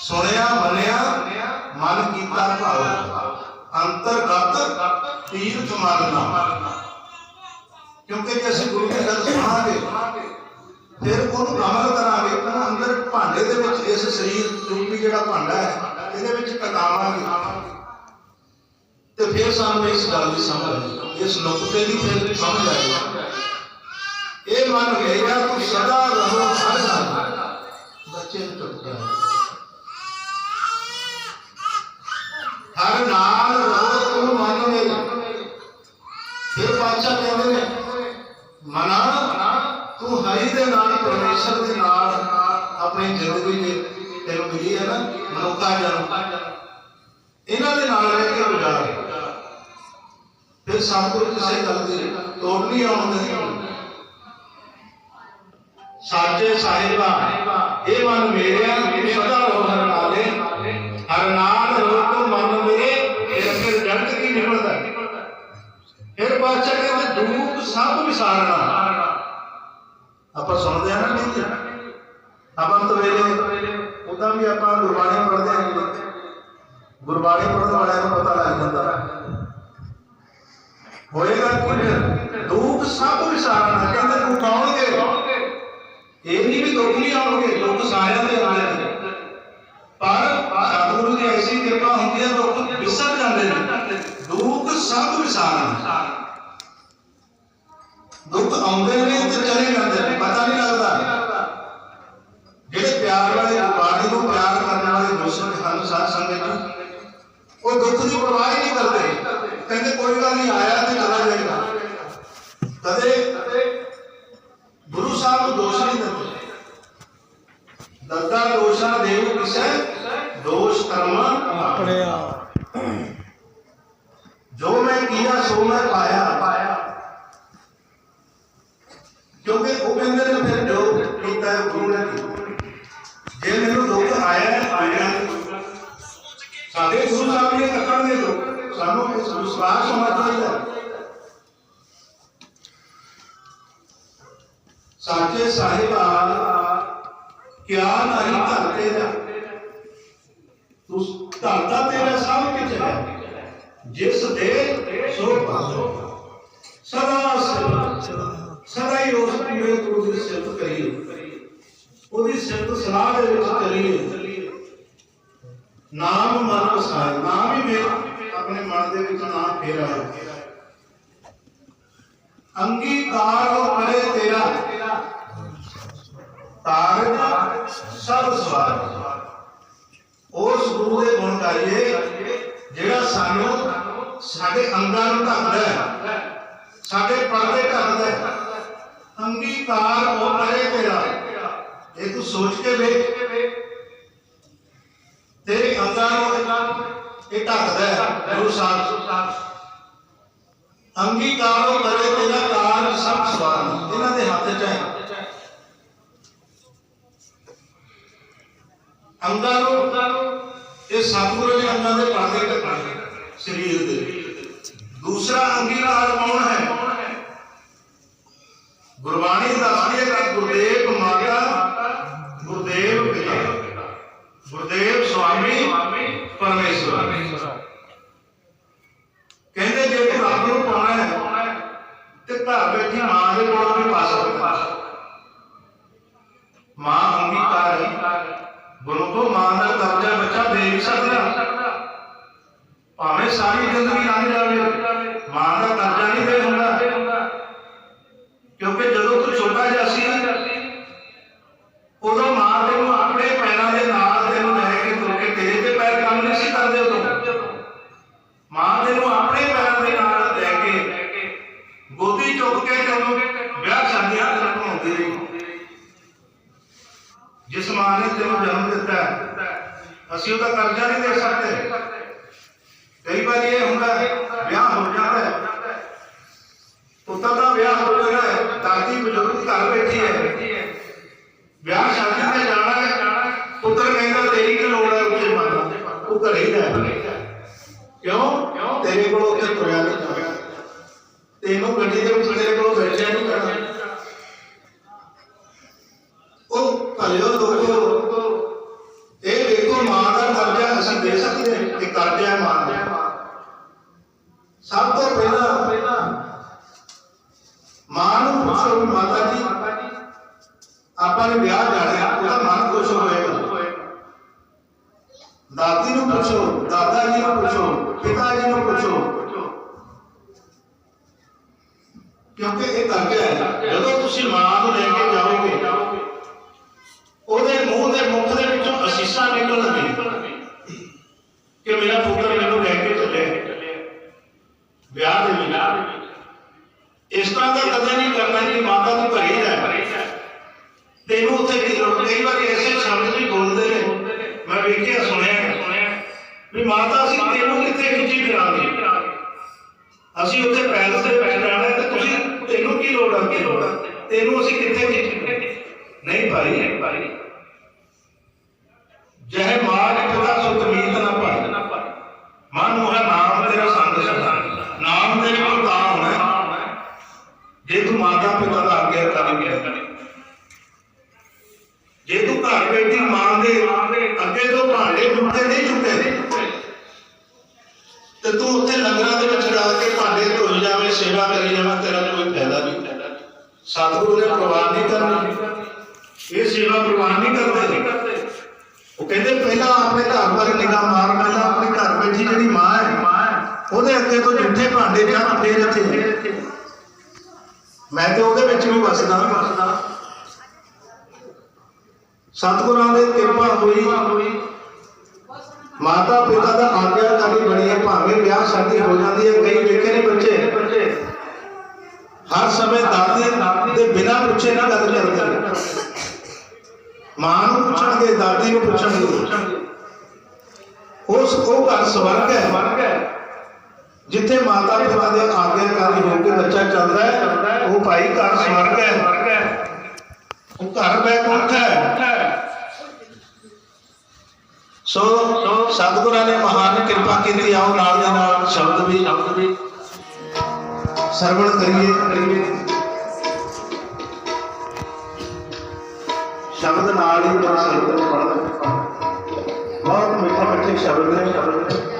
ਸੁਣਿਆ, ਮੰਨਿਆ, ਮਨ ਕੀਤਾ ਭਾਵ। ਅੰਤਰਗਤ ਤੀਰਥ ਮਾਰਨਾ ਕਿਉਂਕਿ ਜੇ ਅਸੀਂ ਗੁਰੂ ਦੀ ਗੱਲ ਸੁਣਾਂਗੇ, ਫਿਰ ਉਹਨੂੰ ਅਮਲ ਕਰਾਂਗੇ। ਉਹਨੂੰ ਅੰਦਰ ਭਾਂਡੇ ਦੇ ਵਿੱਚ, ਇਸ ਸਰੀਰ ਰੂਪੀ ਜਿਹੜਾ ਭਾਂਡਾ ਹੈ, ਇਹਦੇ ਵਿੱਚ ਟਿਕਾਵਾਂਗੇ ਤੇ ਫਿਰ ਸਾਨੂੰ ਇਸ ਗੱਲ ਦੀ ਸਮਝ ਆਈ। ਇਸ ਨੁਕਤੇ ਦੀ ਫਿਰ ਸਮਝ ਆਈ। ਇਹ ਮਨ ਮੇਰਾ, ਤੂੰ ਸਦਾ ਰਹੋ, ਹਰ ਨਾਲ ਬੱਚੇ ਨੂੰ ਚੁੱਪ ਹਰ ਨਾਲ ਰਹੋ ਤੂੰ ਮਨ ਮੇਰਾ ਫਿਰ ਬਾਦਸ਼ਾਹ ਕਹਿੰਦੇ ਨੇ, ਮਨਾ, ਤੂੰ ਹਰੀ ਦੇ ਨਾਲ, ਪਰਮੇਸ਼ਰ ਦੇ ਨਾਲ ਆਪਣੀ ਜ਼ਿੰਦਗੀ ਦੇ ਤੈਨੂੰ ਮਿਲੀ ਹੈ ਨਾ ਮਨੁੱਖਾ ਜਨਮ। ਇਹਨਾਂ ਦੇ ਨਾਲ ਰਹਿ ਕੇ ਗੁਜ਼ਾਰ ਫਿਰ ਸਤਿਗੁਰੂ ਕਿਸੇ ਗੱਲ ਦੀ ਤੋੜ ਨਹੀਂ ਆਉਣ ਸਾਜੇ ਸਾਹਿਬਾ, ਇਹ ਮਨ ਮੇਰਿਆ ਸਦਾ ਰਹੋ ਨਾਲੇ ਹਰ ਨਾਲ ਫਿਰ ਬਾਦਸ਼ਾਹ ਕਹਿੰਦੇ ਦੁੱਖ ਸਭ ਵਿਸਾਰਨਾ। ਆਪਾਂ ਸੁਣਦੇ ਆ ਨਾ ਨਹੀਂ ਆਪਾਂ ਤਾਂ ਵੇਲੇ, ਉਦਾਂ ਵੀ ਆਪਾਂ ਗੁਰਬਾਣੀ ਪੜ੍ਹਦੇ ਹਾਂ ਗੁਰਬਾਣੀ ਪੜ੍ਹਨ ਵਾਲਿਆਂ ਨੂੰ ਪਤਾ ਲੱਗ ਜਾਂਦਾ। ਹੋਏਗਾ ਕਿ ਫਿਰ? ਦੁੱਖ ਸਭ ਵਿਸਾਰਨਾ। ਕਹਿੰਦੇ ਦੁੱਖ ਇਹ ਨਹੀਂ ਵੀ ਦੁੱਖ ਨਹੀਂ ਆਉਣਗੇ ਕਹਿੰਦੇ ਕੋਈ ਗੱਲ ਨਹੀਂ ਆਇਆ ਸਾਨੂੰ ਇਸ ਵਿਸ਼ਵਾਸ ਹੋਣਾ ਚਾਹੀਦਾ ਹੈ। ਸਾਚੇ ਸਾਹਿਬਾ ਕਿਆ ਨਹੀਂ ਧਰ ਤੇਰਾ ਤੂੰ ਧਰਤਾ ਤੇਰਾ ਸਭ ਕੁਝ ਹੈ ਜਿਸ ਦੇ ਸੋ ਪਾਸੋ ਸਦਾ ਸਿਫਤ ਸਦਾ ਹੀ ਉਸ ਪੂਰੇ ਗੁਰੂ ਦੀ ਸਿਫਤ ਕਰੀਏ ਉਹਦੀ ਸਿਫਤ ਸਲਾਹ ਦੇ ਵਿੱਚ ਕਰੀਏ ਨਾਮ ਮਨ ਵਸਾਏ ਨਾਮ ਹੀ ਮੇਰੇ ਆਪਣੇ ਮਨ ਦੇ ਵਿੱਚ ਨਾਮ ਫੇਰਾ ਹੈ ਅੰਗੀਕਾਰ ਹੋ ਕਰੇ ਤੇਰਾ ਕਾਰਜ ਸਭ ਸਵਾਰ ਉਸ ਗੁਰੂ ਦੇ ਗੁਣ ਗਾਈਏ ਜਿਹੜਾ ਸਾਨੂੰ ਸਾਡੇ ਅੰਗਾਂ ਨੂੰ ਢੱਕਦਾ ਹੈ ਸਾਡੇ ਪਰਦੇ ਢੱਕਦਾ ਹੈ ਅੰਗੀਕਾਰ ਹੋ ਕਰੇ ਤੇਰਾ ਇਹ ਤੂੰ ਸੋਚ ਕੇ ਵੇਖ ਤੇਰੇ ਅੰਗਾਂ ਨੂੰ ਇਹ ਢੱਕਦਾ ਹੈ, ਗੁਰੂ ਸਾਹਿਬ। ਅੰਗੀਕਾਰੋ ਕਰੇ ਤੇਰਾ ਕਾਰਜ ਸਭ ਸਵਾਰ। ਇਹਨਾਂ ਦੇ ਹੱਥ 'ਚ ਹੈ। ਅੰਗਾਂ ਨੂੰ, ਇਹ ਸਤਿਗੁਰੂ ਦੇ ਅੰਗਾਂ ਦੇ ਪਰਦੇ ਢੱਕਣੇ ਸਰੀਰ ਦੇ। ਦੂਸਰਾ ਅੰਗੀਕਾਰ ਕੌਣ ਹੈ। ਗੁਰਬਾਣੀ ਦੱਸਦੀ ਹੈ ਕਿ ਗੁਰਦੇਵ ਮਾਤਾ ਗੁਰਦੇਵ ਪਿਤਾ। ਗੁਰਦੇਵ ਸੁਆਮੀ ਪਰਮੇਸ਼ਵਰ। ਕਹਿੰਦੇ ਜੇ ਤੂੰ ਰੱਬ ਨੂੰ ਪਾਉਣਾ ਹੈ ਤੇ ਘਰ ਬੈਠੀ ਮਾਂ ਦੇ ਕੋਲ ਵੀ ਪਾ ਸਕਦਾ ਮਾਂ ਅੰਗੀਕਾਰ ਹੈ। ਗੁਰੂ ਤੋਂ ਮਾਂ ਦਾ ਕਰਜ਼ਾ ਬੱਚਾ ਦੇ ਨਹੀਂ ਸਕਦਾ। ਭਾਵੇਂ ਸਾਰੀ ਜ਼ਿੰਦਗੀ ਲੰਘ ਜਾਵੇ ਮਾਂ ਦਾ ਕਰਜ਼ਾ ਨਹੀਂ ਦੇ ਹੁੰਦਾ ਕਿਉਂਕਿ ਜਦੋਂ ਤੂੰ ਛੋਟਾ ਜਿਹਾ ਸੀ ਉਦੋਂ ਮਾਂ ਤੈਨੂੰ ਆਪਣੇ ਪੈਰਾਂ ਦੇ ਨਾਲ ਤੈਨੂੰ ਲੈ ਕੇ ਤੁਰ ਕੇ ਤੇਰੇ ਤੇ ਪੈਰ ਕੰਮ ਨਹੀਂ ਸੀ ਕਰਦੇ ਉਦੋਂ ਮਾਂ ਤੈਨੂੰ ਆਪਣੇ ਪੈਰਾਂ ਦੇ ਨਾਲ ਲੈ ਕੇ ਗੋਦੀ ਚੁੱਕ ਕੇ ਤੈਨੂੰ ਵਿਆਹ ਸ਼ਾਦੀਆਂ ਤੇ ਘੁਮਾਉਂਦੀ ਰਹੀ ਜਿਸ ਮਾਂ ਨੇ ਤੈਨੂੰ ਜਨਮ ਦਿੱਤਾ ਅਸੀਂ ਉਹਦਾ ਕਰਜ਼ਾ ਨਹੀਂ ਦੇ ਸਕਦੇ। ਕਈ ਵਾਰ ਇਹ ਹੁੰਦਾ ਵਿਆਹ ਹੋ ਜਾਂਦਾ ਹੈ। ਪੁੱਤਰ ਦਾ ਵਿਆਹ ਹੋ ਜਾਂਦਾ ਹੈ, ਦਾਦੀ ਬਜ਼ੁਰਗ ਘਰ ਬੈਠੀ ਹੈ। ਵਿਆਹ ਸ਼ਾਦੀ ਤੇ ਜਾਣਾ ਹੈ, ਪੁੱਤਰ ਕਹਿੰਦਾ, ਤੇਰੀ ਕੀ ਲੋੜ ਹੈ ਉੱਥੇ ਮਾਤਾ ਤੂੰ ਘਰੇ ਹੀ ਰਹਿ। ਕਿਉਂ? ਤੇਰੇ ਕੋਲ ਉੱਥੇ ਤੁਰਿਆ ਨਹੀਂ ਜਾਣਾ। ਤੈਨੂੰ ਗੱਡੀ ਦੇ ਵਿੱਚ ਤੇਰੇ ਕੋਲ ਬੈਠਿਆ ਨਹੀਂ ਜਾਣਾ। ਭਲਿਓ ਲੋਕੋ ਇਹ ਵੇਖੋ ਮਾਂ ਦਾ ਕਰਜ਼ਾ ਅਸੀਂ ਦੇ ਸਕਦੇ ਹਾਂ ਇਹ ਕਰਜ਼ਾ ਹੈ ਮਾਂ ਦਾ ਸਭ ਤੋਂ ਪਹਿਲਾਂ ਮਾਂ ਨੂੰ ਪੁੱਛੋ ਵੀ ਮਾਤਾ ਜੀ ਆਪਾਂ ਨੇ ਵਿਆਹ ਜਾਣਾ ਉਹਦਾ ਮਨ ਖੁਸ਼ ਹੋਏਗਾ ਦਾਦੀ ਨੂੰ ਪੁੱਛੋ ਦਾਦਾ ਜੀ ਨੂੰ ਪੁੱਛੋ ਪਿਤਾ ਜੀ ਨੂੰ ਪੁੱਛੋ ਕਿਉਂਕਿ ਇਹ ਕਰਜ਼ਾ ਹੈ ਜਦੋਂ ਤੁਸੀਂ ਮਾਂ ਨੂੰ ਲੈ ਕੇ ਜਾਓਗੇ ਉਹਦੇ ਮੂੰਹ ਦੇ ਮੁਖ ਦੇ ਵਿੱਚੋਂ ਅਸੀਸਾਂ ਨਿਕਲਣਗੀਆਂ ਕਿ ਮੇਰਾ ਪੁੱਤਰ ਮੈਨੂੰ ਲੈ ਕੇ ਚੱਲਿਆ। ਵਿਆਹ ਦੇ ਵਿੱਚ। ਇਸ ਤਰ੍ਹਾਂ ਦਾ ਕਦੇ ਨਹੀਂ ਕਰਨਾ ਕਿ ਮਾਤਾ ਤੂੰ ਘਰੇ ਜਾ। ਤੈਨੂੰ ਉੱਥੇ ਕੀ ਕਈ ਵਾਰੀ ਐਸੇ ਸ਼ਬਦ ਵੀ ਬੋਲਦੇ ਨੇ। ਮੈਂ ਵੇਖਿਆ, ਸੁਣਿਆ। ਵੀ ਮਾਤਾ, ਅਸੀਂ ਤੈਨੂੰ ਕਿੱਥੇ ਖਿੱਚੀ ਫਿਰਾਂਗੇ ਅਸੀਂ ਉੱਥੇ ਪੈਲਸ ਦੇ ਵਿੱਚ ਜਾਣਾ ਤੇ ਤੁਸੀਂ ਤੈਨੂੰ ਕੀ ਲੋੜ ਆ? ਕੀ ਲੋੜ ਆ? ਤੈਨੂੰ ਅਸੀਂ ਕਿੱਥੇ ਖਿੱਚੀ ਨਹੀਂ ਭਾਈ ਨਹੀਂ ਭਾਈ ਜਹ ਮਾਰ ਪਿਤਾ ਸੁਤ ਮੀਤ ਨਾ ਪਾਈ ਮਨ ਮੋਹ ਨਾਮ ਤੇਰਾ ਸੰਗ ਸਦਾ ਨਾਮ ਤੇਰੇ ਕੋਲ ਤਾਂ ਹੋਣਾ ਹੈ, ਜੇ ਤੂੰ ਮਾਤਾ ਪਿਤਾ ਦਾ ਆਗਿਆਕਾਰੀ ਹੈ ਜੇ ਤੂੰ ਘਰ ਬੈਠੀ ਮਾਂ ਦੇ ਅੱਗੇ ਤੋਂ ਭਾਂਡੇ ਜੁੱਤੇ ਨਹੀਂ ਚੁੱਕੇ ਤੇ ਤੂੰ ਉੱਥੇ ਲੰਗਰਾਂ ਦੇ ਵਿੱਚ ਜਾ ਕੇ ਭਾਂਡੇ ਧੋਈ ਸੇਵਾ ਕਰੀ ਜਾਵਾਂ, ਤੇਰਾ ਕੋਈ ਫਾਇਦਾ ਨਹੀਂ। ਸਤਿਗੁਰੂ ਨੇ ਪ੍ਰਵਾਨ ਨਹੀਂ ਕਰਨੀ। ਇਹ ਸੇਵਾ ਪ੍ਰਵਾਨ ਨਹੀਂ ਕਰਦੇ। ਉਹ ਕਹਿੰਦੇ, ਪਹਿਲਾਂ ਆਪਣੇ ਘਰ ਵੱਲ ਨਿਗਾਹ ਮਾਰ, ਪਹਿਲਾਂ ਆਪਣੇ ਘਰ ਬੈਠੀ ਜਿਹੜੀ ਮਾਂ ਹੈ, ਉਹਦੇ ਅੱਗੇ ਤੋਂ ਜੁੱਠੇ ਭਾਂਡੇ ਚੱਕ ਫੇਰ ਇੱਥੇ ਮੈਂ ਤੇ ਉਹਦੇ ਵਿੱਚ ਵੀ ਵਸਦਾ। ਸਤਿਗੁਰਾਂ ਦੇ ਕਿਰਪਾ ਹੋਈ। ਮਾਤਾ ਪਿਤਾ ਦਾ ਆਗਿਆਕਾਰੀ ਬਣੀ ਹੈ। ਭਾਵੇਂ ਵਿਆਹ ਸ਼ਾਦੀ ਹੋ ਜਾਂਦੀ ਹੈ, ਕਈ ਵੇਖੇ ਨੇ ਬੱਚੇ। ਹਰ ਸਮੇਂ ਦਾਦੀ ਦੇ ਬਿਨਾਂ ਪੁੱਛੇ ਨਾ ਗੱਲ ਕਰਦੇ ਮਾਂ ਨੂੰ ਪੁੱਛਣਗੇ, ਦਾਦੀ ਨੂੰ ਪੁੱਛਣਗੇ। ਉਸ, ਉਹ ਘਰ ਸਵਰਗ ਹੈ। ਜਿੱਥੇ ਮਾਤਾ ਪਿਤਾ ਦੇ ਆਗਿਆਕਾਰੀ ਹੋ ਕੇ ਬੱਚਾ ਚੱਲਦਾ ਹੈ, ਉਹ ਭਾਈ ਘਰ ਸਵਰਗ ਹੈ। ਉਹ ਘਰ ਬੈਕੁੰਠ ਹੈ। ਸੋ, ਸਤਿਗੁਰਾਂ ਨੇ ਮਹਾਨ ਕਿਰਪਾ ਕੀਤੀ, ਆਓ ਨਾਲ ਦੇ ਨਾਲ ਸ਼ਬਦ ਵੀ ਸ਼ਬਦ ਵੀ ਸਰਵਣ ਕਰੀਏ। ਕਰੀਏ ਸ਼ਬਦ ਨਾਲ ਹੀ ਬੜਾ ਸ਼ਬਦ ਬਹੁਤ ਮਿੱਠੇ ਮਿੱਠੇ ਸ਼ਬਦ ਨੇ ਸ਼ਬਦ ਨੇ।